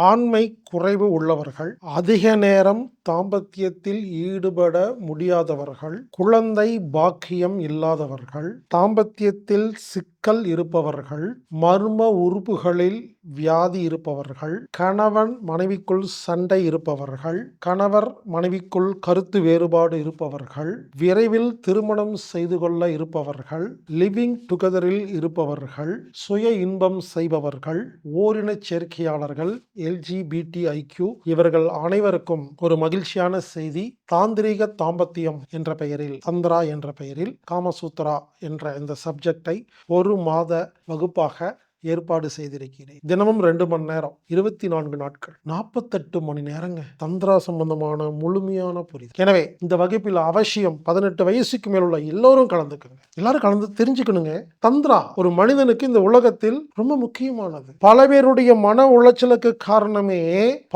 ஆண்மை குறைவு உள்ளவர்கள் அதிக நேரம் தாம்பத்தியத்தில் ஈடுபட முடியாதவர்கள் குழந்தை பாக்கியம் இல்லாதவர்கள் தாம்பத்தியத்தில் சிக்கல் இருப்பவர்கள் மர்ம உறுப்புகளில் வியாதி இருப்பவர்கள் கணவன் மனைவிக்குள் சண்டை இருப்பவர்கள் கணவர் மனைவிக்குள் கருத்து வேறுபாடு இருப்பவர்கள் விரைவில் திருமணம் செய்து கொள்ள இருப்பவர்கள் லிவிங் டுகெதரில் இருப்பவர்கள் சுய இன்பம் செய்பவர்கள் ஓரினச் சேர்க்கையாளர்கள் எல்ஜிபிடி ஐக்யூ இவர்கள் அனைவருக்கும் ஒரு மகிழ்ச்சியான செய்தி தாந்திரீக தாம்பத்தியம் என்ற பெயரில் சந்திரா என்ற பெயரில் காமசூத்ரா என்ற இந்த சப்ஜெக்டை ஒரு மாத வகுப்பாக ஏற்பாடு செய்திருக்கிறேன். தினமும் ரெண்டு மணி நேரம் இருபத்தி நான்கு நாட்கள் நாற்பத்தெட்டு மணி நேரங்க. தந்திரா சம்பந்தமான முழுமையான புரிதல். எனவே இந்த வகுப்பில் அவசியம் பதினெட்டு வயசுக்கு மேல் உள்ள எல்லோரும் கலந்துக்குங்க. எல்லாரும் கலந்து தெரிஞ்சுக்கணுங்க. தந்திரா ஒரு மனிதனுக்கு இந்த உலகத்தில் ரொம்ப முக்கியமானது. பல பேருடைய மன உளைச்சலுக்கு காரணமே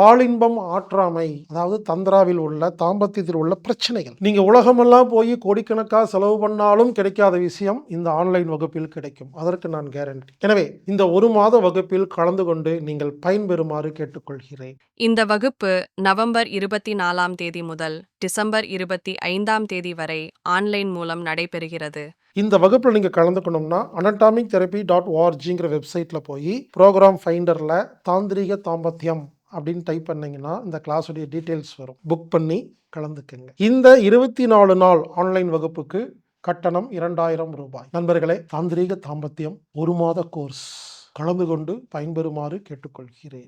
பாலின்பம் ஆற்றாமை. அதாவது தந்திராவில் உள்ள தாம்பத்தியத்தில் உள்ள பிரச்சனைகள். நீங்க உலகமெல்லாம் போய் கோடிக்கணக்காக செலவு பண்ணாலும் கிடைக்காத விஷயம் இந்த ஆன்லைன் வகுப்பில் கிடைக்கும். அதற்கு நான் கேரண்டி எனவே இந்த ஒரு மாத வகுப்பில் கலந்து கொண்டு நீங்கள் பயன்பெறுமாறு கேட்டுக்கொள்கிறேன். இந்த வகுப்பு நவம்பர் இருபத்தி நாலாம் தேதி முதல் டிசம்பர் இருபத்தி ஐந்தாம் தேதி வரை ஆன்லைன் மூலம் நடைபெறுகிறது. இந்த வகுப்பில் நீங்கள் கலந்துக்கணும்னா அனட்டாமிக் தெரப்பி டாட் ஓஆர்ஜிங்கிற வெப்சைட்டில் போய் ப்ரோக்ராம் ஃபைண்டரில் தாந்திரீக தாம்பத்தியம் அப்படின்னு டைப் பண்ணீங்கன்னா இந்த கிளாஸுடைய டீட்டெயில்ஸ் வரும். புக் பண்ணி கலந்துக்குங்க. இந்த இருபத்தி நாலு நாள் ஆன்லைன் வகுப்புக்கு கட்டணம் இரண்டாயிரம் ரூபாய். நண்பர்களே தாந்திரீக தாம்பத்தியம் ஒரு மாத கோர்ஸ். கலந்து கொண்டு பயன்பெறுமாறு கேட்டுக்கொள்கிறேன்.